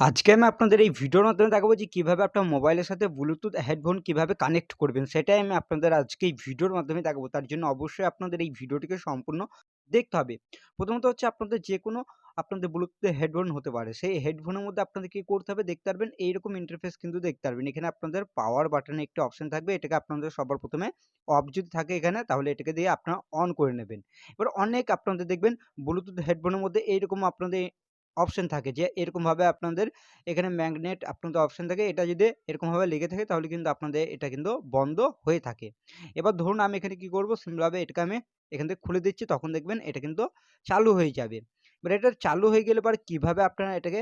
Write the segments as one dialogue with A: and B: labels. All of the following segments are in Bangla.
A: আজকে আমি আপনাদের এই ভিডিওর মাধ্যমে দেখাবো যে কীভাবে আপনার মোবাইলের সাথে ব্লুটুথ হেডফোন কীভাবে কানেক্ট করবেন। সেটাই আমি আপনাদের আজকে এই ভিডিওর মাধ্যমে দেখাবো। তার জন্য অবশ্যই আপনাদের এই ভিডিওটিকে সম্পূর্ণ দেখতে হবে। প্রথমত হচ্ছে আপনাদের যে কোনো আপনাদের ব্লুটুথ হেডফোন হতে পারে। সেই হেডফোনের মধ্যে আপনাদের কী করতে হবে দেখতে পারবেন, এইরকম ইন্টারফেস কিন্তু দেখতে পারবেন। এখানে আপনাদের পাওয়ার বাটনে একটি অপশন থাকবে। এটাকে আপনাদের সবার প্রথমে অফ যদি থাকে এখানে, তাহলে এটাকে দিয়ে আপনারা অন করে নেবেন। এবার অনেক আপনাদের দেখবেন ব্লুটুথ হেডফোনের মধ্যে এইরকম আপনাদের অপশন থাকে যে এরকমভাবে আপনাদের এখানে ম্যাগনেট আপনাদের অপশন থাকে, এটা যদি এরকমভাবে লেগে থাকে তাহলে কিন্তু আপনাদের এটা কিন্তু বন্ধ হয়ে থাকে। এবার ধরুন আমি এখানে কি করব? সিম্পলভাবে এটাকে আমি এখান থেকে খুলে দিচ্ছি, তখন দেখবেন এটা কিন্তু চালু হয়ে যাবে। এবার এটা চালু হয়ে গেলে পরে কীভাবে আপনারা এটাকে,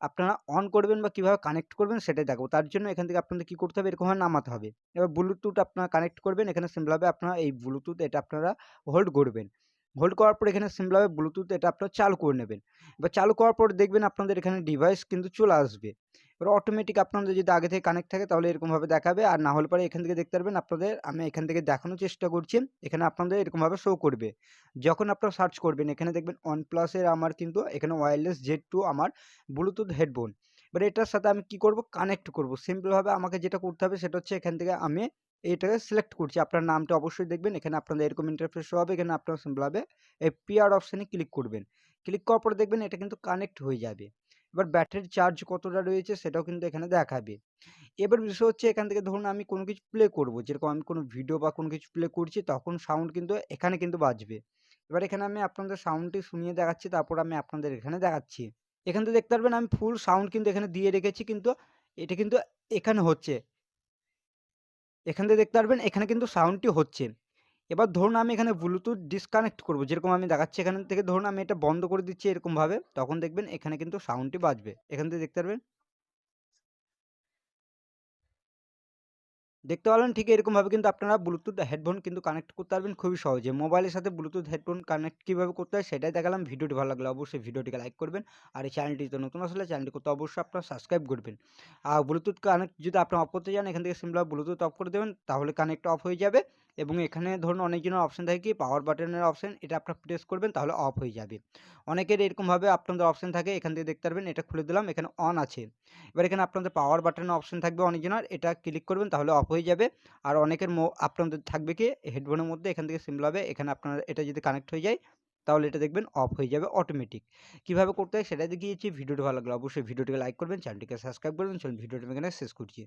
A: আপনারা অন করবেন বা কীভাবে কানেক্ট করবেন সেটাই দেখাবো। তার জন্য এখান থেকে আপনাদের কি করতে হবে? এরকমভাবে নামাতে হবে। এবার ব্লুটুথ আপনারা কানেক্ট করবেন, এখানে সিম্পলভাবে আপনারা এই ব্লুটুথ এটা আপনারা হোল্ড করবেন। হোল্ড করার পর এখানে সিম্পলভাবে ব্লুটুথ এটা আপনারা চালু করে নেবেন। এবার চালু করার পর দেখবেন আপনাদের এখানে ডিভাইস কিন্তু চলে আসবে। এবার অটোমেটিক আপনাদের যদি আগে থেকে কানেক্ট থাকে তাহলে এরকমভাবে দেখাবে, আর না হলে পরে এখান থেকে দেখতে পারবেন আপনাদের, আমি এখান থেকে দেখানোর চেষ্টা করছি, এখানে আপনাদের এরকমভাবে শো করবে। যখন আপনারা সার্চ করবেন, এখানে দেখবেন ওয়ান প্লাসের আমার কিন্তু এখানে ওয়্যারলেস জেড টু আমার ব্লুটুথ হেডফোন এবার এটার সাথে আমি কি করব? কানেক্ট করব। সিম্পলভাবে আমাকে যেটা করতে হবে সেটা হচ্ছে এখান থেকে আমি এইটাকে সিলেক্ট করছি। আপনার নামটা অবশ্যই দেখবেন, এখানে আপনাদের এরকম ইন্টারফেস হবে, এখানে আপনারা সিম্পলভাবে এই পিআর অপশানে ক্লিক করবেন। ক্লিক করার পরে দেখবেন এটা কিন্তু কানেক্ট হয়ে যাবে। এবার ব্যাটারির চার্জ কতটা রয়েছে সেটাও কিন্তু এখানে দেখাবে। এবার বিষয় হচ্ছে এখান থেকে ধরুন আমি কোনো কিছু প্লে করব, যেরকম আমি কোনো ভিডিও বা কোনো কিছু প্লে করছি, তখন সাউন্ড কিন্তু এখানে কিন্তু বাজবে। এবার এখানে আমি আপনাদের সাউন্ডটি শুনিয়ে দেখাচ্ছি, তারপর আমি আপনাদের এখানে দেখাচ্ছি। এখান থেকে দেখতে পারবেন আমি ফুল সাউন্ড কিন্তু এখানে দিয়ে রেখেছি, কিন্তু এটা কিন্তু এখানে হচ্ছে। এখান থেকে দেখতে পারবেন, এখানে কিন্তু সাউন্ডটি হচ্ছে। এবার ধরুন আমি এখানে ব্লুটুথ ডিসকানেক্ট করব, যেরকম আমি দেখাচ্ছি এখান থেকে ধরুন আমি এটা বন্ধ করে দিচ্ছি এরকমভাবে, তখন দেখবেন এখানে কিন্তু সাউন্ডটি বাজবে। এখান থেকে দেখতে পারবেন? দেখতে পারলেন ঠিক এরকমভাবে, কিন্তু আপনারা ব্লুটুথ হেডফোন কিন্তু কানেক্ট করতে পারবেন খুবই সহজে। মোবাইলের সাথে ব্লুটুথ হেডফোন কানেক্ট কীভাবে করতে হয় সেটাই দেখালাম। ভিডিওটি ভালো লাগলে অবশ্যই ভিডিওটিকে লাইক করবেন। আর এই চ্যানেলটি তো নতুন আসলে চ্যানেলটি করতে অবশ্যই আপনারা সাবস্ক্রাইব করবেন। আর ব্লুটুথ কানেক্ট যদি আপনি অফ করতে চান, এখান থেকে সিম্পল ব্লুটুথ অফ করে দেবেন, তাহলে কানেক্ট অফ হয়ে যাবে। এবং এখানে ধরুন অনেকজনের অপশান থাকে কি পাওয়ার বাটনের অপশান এটা আপনার প্রেস করবেন তাহলে অফ হয়ে যাবে। অনেকের এরকমভাবে আপনাদের অপশান থাকে, এখান থেকে দেখতে পারবেন, এটা খুলে দিলাম, এখানে অন আছে। এবার এখানে আপনাদের পাওয়ার বাটনের অপশান থাকবে অনেকজনের, এটা ক্লিক করবেন তাহলে অফ হয়ে যাবে। আর অনেকের আপনাদের থাকবে কি হেডফোনের মধ্যে এখান থেকে সিম্পল হবে এখানে আপনার এটা যদি কানেক্ট হয়ে যায়, তাহলে এটা দেখবেন অফ হয়ে যাবে অটোমেটিক কীভাবে করতে হয় সেটা দেখিয়েছি, ভিডিওটি ভালো লাগলে অবশ্যই ভিডিওটিকে লাইক করবেন চ্যানেলটিকে সাবস্ক্রাইব করবেন, চলুন ভিডিওটি এখানে শেষ করছি।